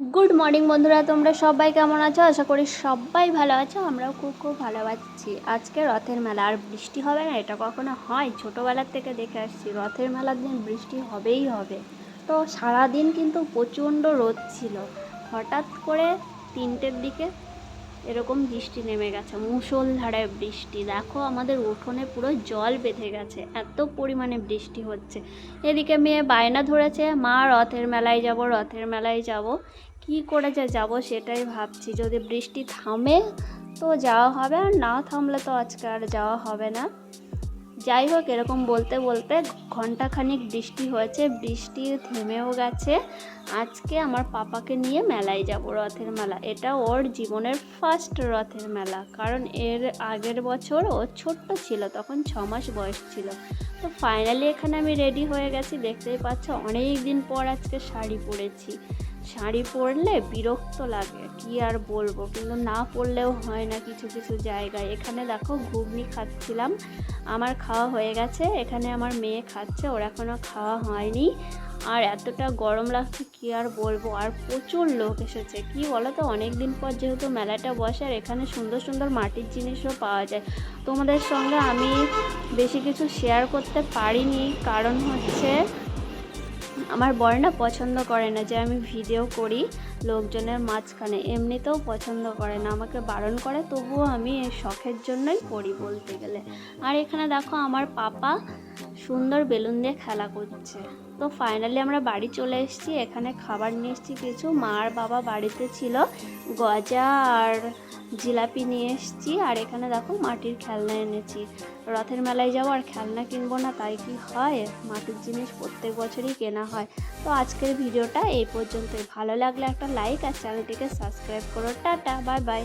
Good morning বন্ধুরা, তোমরা সবাই কেমন আছো? আশা করি সবাই ভালো আছো, আমরাও খুব খুব ভালো আছি। আজকে রথের মেলা, আর বৃষ্টি হবে না? এটা কখনো হয়? ছোটোবেলার থেকে দেখে আসছি, রথের মেলার দিন বৃষ্টি হবেই হবে। তো সারাদিন কিন্তু প্রচণ্ড রোদ ছিল। হঠাৎ করে তিনটের দিকে এরকম বৃষ্টি নেমে গেছে মুষলধারে বৃষ্টি। দেখো আমাদের উঠোনে পুরো জল বেঁধে গেছে, এত পরিমাণে বৃষ্টি হচ্ছে। এদিকে মেয়ে বায়না ধরেছে, মা, রথের মেলায় যাব, রথের মেলায় যাব। কি করে যে যাব সেটাই ভাবছি, যদি বৃষ্টি থামে তো যাওয়া হবে, আর না থামলে তো আজকে আর যাওয়া হবে না। যাই হোক, এরকম বলতে বলতে ঘন্টাখানিক বৃষ্টি হয়েছে, বৃষ্টি থেমেও গেছে। আজকে আমার পাপাকে নিয়ে মেলায় যাব, রথের মেলা। এটা ওর জীবনের ফার্স্ট রথের মেলা, কারণ এর আগের বছর ও ছোট্ট ছিল, তখন ছ মাস বয়স ছিল। তো ফাইনালি এখানে আমি রেডি হয়ে গেছি, দেখতেই পাচ্ছ, অনেক দিন পর আজকে শাড়ি পরেছি। শাড়ি পরলে বিরক্ত লাগে, কি আর বলব? কিন্তু না পরলেও হয় না কিছু কিছু জায়গায়। এখানে দেখো ঘুগনি খাচ্ছিলাম, আমার খাওয়া হয়ে গেছে, এখানে আমার মেয়ে খাচ্ছে, ওর এখনও খাওয়া হয়নি। আর এতটা গরম লাগছে, কি আর বলব? আর প্রচুর লোক এসেছে, কি বলো তো অনেক দিন পর যেহেতু মেলাটা বসে, আর এখানে সুন্দর সুন্দর মাটির জিনিসও পাওয়া যায়। তোমাদের সঙ্গে আমি বেশি কিছু শেয়ার করতে পারিনি, কারণ হচ্ছে আমার বর না পছন্দ করে না যে আমি ভিডিও করি লোকজনের মাঝখানে, এমনিতেও পছন্দ করে না। আমাকে বারণ করে, তবুও আমি শখের জন্যই করি বলতে গেলে। আর এখানে দেখো আমার পাপা সুন্দর বেলুন দিয়ে খেলা করছে। তো ফাইনালি আমরা বাড়ি চলে এসেছি, এখানে খাবার নিয়ে এসেছি কিছু। মা আর বাবা বাড়িতে ছিল, গজা আর জিলাপি নিয়ে এসেছি। আর এখানে দেখো মাটির খেলনা এনেছি। রথের মেলায় যাব আর খেলনা কিনবো না, তাই কি হয়? মাটির জিনিস প্রত্যেক বছরই কেনা হয়। তো আজকের ভিডিওটা এই পর্যন্তই। ভালো লাগলে একটা লাইক আর চ্যানেলটিকে সাবস্ক্রাইব করো। Tata bye bye